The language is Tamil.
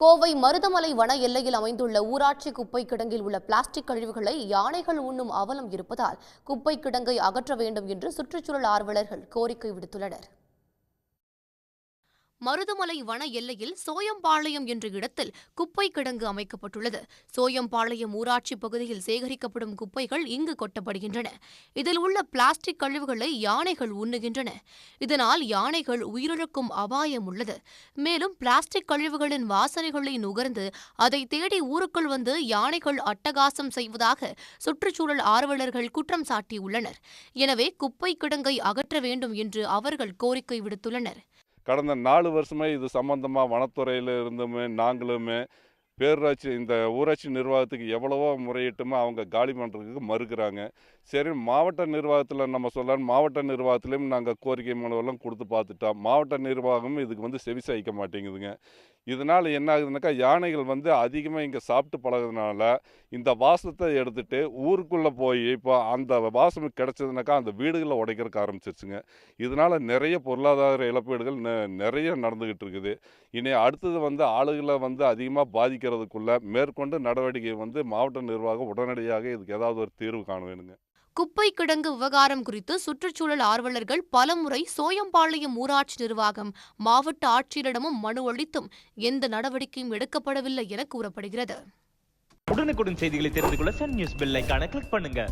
கோவை மருதமலை வன எல்லையில் அமைந்துள்ள ஊராட்சி குப்பை கிடங்கில் உள்ள பிளாஸ்டிக் கழிவுகளை யானைகள் உண்ணும் அவலம் இருப்பதால் குப்பை கிடங்கை அகற்ற வேண்டும் என்று சுற்றுச்சூழல் ஆர்வலர்கள் கோரிக்கை விடுத்துள்ளனர். மருதமலை வன எல்லையில் சோயம்பாளையம் என்ற இடத்தில் குப்பை கிடங்கு அமைக்கப்பட்டுள்ளது. சோயம்பாளையம் ஊராட்சி பகுதியில் சேகரிக்கப்படும் குப்பைகள் இங்கு கொட்டப்படுகின்றன. இதில் உள்ள பிளாஸ்டிக் கழிவுகளை யானைகள் உண்ணுகின்றன. இதனால் யானைகள் உயிரிழக்கும் அபாயம் உள்ளது. மேலும் பிளாஸ்டிக் கழிவுகளின் வாசனைகளை நுகர்ந்து அதை தேடி ஊருக்குள் வந்து யானைகள் அட்டகாசம் செய்வதாக சுற்றுச்சூழல் ஆர்வலர்கள் குற்றம் சாட்டியுள்ளனர். எனவே குப்பை கிடங்கை அகற்ற வேண்டும் என்று அவர்கள் கோரிக்கை விடுத்துள்ளனர். கடந்த நாலு வருஷமே இது சம்மந்தமாக வனத்துறையில் இருந்துமே நாங்களுமே பேரூராட்சி இந்த ஊராட்சி நிர்வாகத்துக்கு எவ்வளவோ முறையிட்டுமோ அவங்க காலி பண்ணுறதுக்கு மறுக்கிறாங்க. சரி மாவட்ட நிர்வாகத்தில் நம்ம சொல்லலாம் மாவட்ட நிர்வாகத்திலையும் நாங்கள் கோரிக்கை மனுவெல்லாம் கொடுத்து பார்த்துட்டோம் மாவட்ட நிர்வாகமும் இதுக்கு வந்து செவிசாய்க்க மாட்டேங்குதுங்க. இதனால் என்ன ஆகுதுனாக்கா யானைகள் வந்து அதிகமாக இங்கே சாப்பிட்டு பழகுறதுனால இந்த வாசத்தை எடுத்துகிட்டு ஊருக்குள்ளே போய் இப்போ அந்த வாசம் கிடச்சதுனாக்கா அந்த வீடுகளை உடைக்கிறதுக்கு ஆரம்பிச்சிருச்சுங்க. இதனால் நிறைய பொருளாதார இழப்பீடுகள் நெ- நிறைய நடந்துக்கிட்டு இருக்குது. இனி அடுத்தது வந்து ஆளுகளை வந்து அதிகமாக பாதிக்கிறதுக்குள்ள மேற்கொண்டு நடவடிக்கை வந்து மாவட்ட நிர்வாகம் உடனடியாக இதுக்கு ஏதாவது ஒரு தீர்வு காண வேணுங்க குப்பை கிடங்கு விவகாரம் குறித்து சுற்றுச்சூழல் ஆர்வலர்கள் பலமுறை சோயம்பாளையம் ஊராட்சி நிர்வாகம் மாவட்ட ஆட்சியரிடமும் மனு அளித்தும் எந்த நடவடிக்கையும் எடுக்கப்படவில்லை என கூறப்படுகிறது. உடனுக்குடன் செய்திகளை தெரிந்து கொள்ள சன் நியூஸ் பெல் ஐகானை கிளிக் பண்ணுங்க.